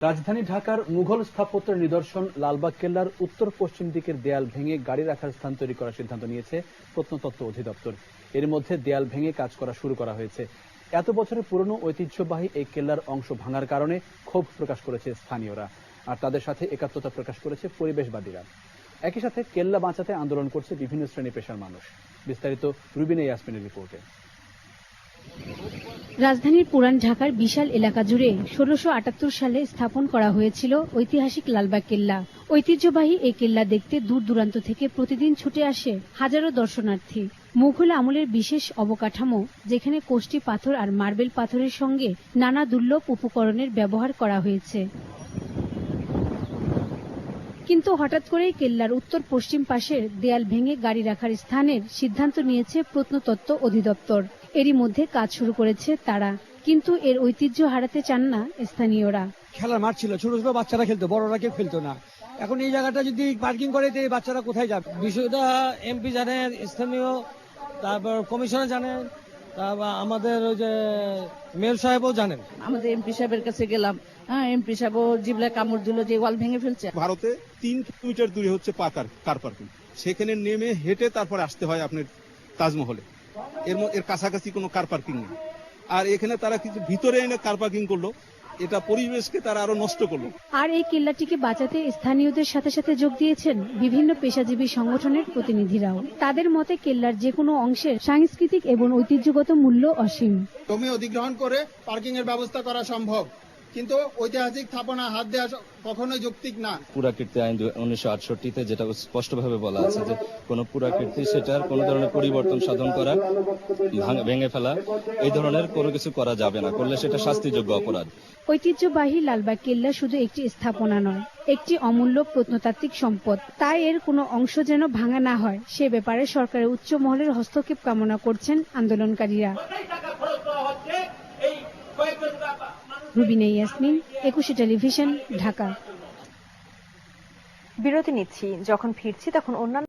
রাজধানী ঢাকার মুঘল স্থাপত্যের নিদর্শন লালবাগ কেল্লার উত্তর পশ্চিম দিকের দেয়াল ভেঙে গাড়ি রাখার স্থান তৈরি করার সিদ্ধান্ত নিয়েছে প্রত্নতত্ত্ব অধিদপ্তর। এর মধ্যে দেয়াল ভেঙে কাজ করা শুরু করা হয়েছে। এত বছরের পুরনো ঐতিহ্যবাহী এই কেল্লার অংশ ভাঙার কারণে ক্ষোভ প্রকাশ করেছে স্থানীয়রা, আর তাদের সাথে একাত্মতা প্রকাশ করেছে পরিবেশবাদীরা। একই সাথে কেল্লা বাঁচাতে আন্দোলন করছে বিভিন্ন শ্রেণি পেশার মানুষ। বিস্তারিত রুবিনা ইয়াসমিনের রিপোর্টে। রাজধানীর পুরান ঢাকার বিশাল এলাকা জুড়ে ষোলোশো সালে স্থাপন করা হয়েছিল ঐতিহাসিক লালবাগ কেল্লা। ঐতিহ্যবাহী এই কেল্লা দেখতে দূর দূরান্ত থেকে প্রতিদিন ছুটে আসে হাজারো দর্শনার্থী। মুঘল আমলের বিশেষ অবকাঠামো, যেখানে কোষ্টি পাথর আর মার্বেল পাথরের সঙ্গে নানা দুর্লভ উপকরণের ব্যবহার করা হয়েছে। কিন্তু হঠাৎ করেই কেল্লার উত্তর পশ্চিম পাশের দেয়াল ভেঙে গাড়ি রাখার স্থানের সিদ্ধান্ত নিয়েছে প্রত্নতত্ত্ব অধিদপ্তর। এরই মধ্যে কাজ শুরু করেছে তারা কিন্তু এর ঐতিহ্য হারাতে চান না স্থানীয়রা। খেলার মাঠ ছিল ছোট ছোট বাচ্চারা খেলতো বড়রা কেউ খেলতো না। এখন এই জায়গাটা যদি পার্কিং করে তো বাচ্চারা কোথায় যাবে? বিষয়টা এমপি জানেন স্থানীয় তারপর কমিশনার জানেন তারপর আমাদের ওই যে মেয়র সাহেবও জানেন। আমাদের এমপি সাহেবের কাছে গেলাম হ্যাঁ এমপি জিবলা কামড় দিল যে ওয়াল ভেঙে ফেলছে। ভারতে তিন কিলোমিটার দূরে হচ্ছে পাকার কার পার্কিং। সেখানে নেমে হেঁটে তারপর আসতে হয় আপনার তাজমহলে। এর এর কাছাকাছি কোনো কার পার্কিং নেই। আর এখানে তারা কিছু ভিতরে এনে কার পার্কিং করল এটা পরিবেশকে তারা আরও নষ্ট করল। আর এই কেল্লাটিকে বাঁচাতে স্থানীয়দের সাথে সাথে যোগ দিয়েছেন বিভিন্ন পেশাজীবী সংগঠনের প্রতিনিধিরাও। তাদের মতে কেল্লার যে কোনো অংশের সাংস্কৃতিক এবং ঐতিহ্যগত মূল্য অসীম। জমি অধিগ্রহণ করে পার্কিং এর ব্যবস্থা করা সম্ভব। কিন্তু ঐতিহাসিক স্থাপনা হাত দেওয়া কখনোই যৌক্তিক না। পুরাকীর্তি আইন উনিশশো আটষট্টিতে যেটা স্পষ্টভাবে বলা আছে যে কোনো পুরাকীর্তি সেটার কোনো ধরনের পরিবর্তন সাধন করা ভেঙে ফেলা এই ধরনের কোনো কিছু করা যাবে না। করলে সেটা শাস্তিযোগ্য অপরাধ। ঐতিহ্যবাহী লালবাগ কেল্লা শুধু একটি স্থাপনা নয় একটি অমূল্য প্রত্নতাত্ত্বিক সম্পদ। তাই এর কোনো অংশ যেন ভাঙা না হয় সে ব্যাপারে সরকারের উচ্চ মহলের হস্তক্ষেপ কামনা করছেন আন্দোলনকারীরা। রুবিনা ইয়াসমিন একুশে টেলিভিশন ঢাকা। বিরতি নিচ্ছি। যখন ফিরছি তখন অন্যান্য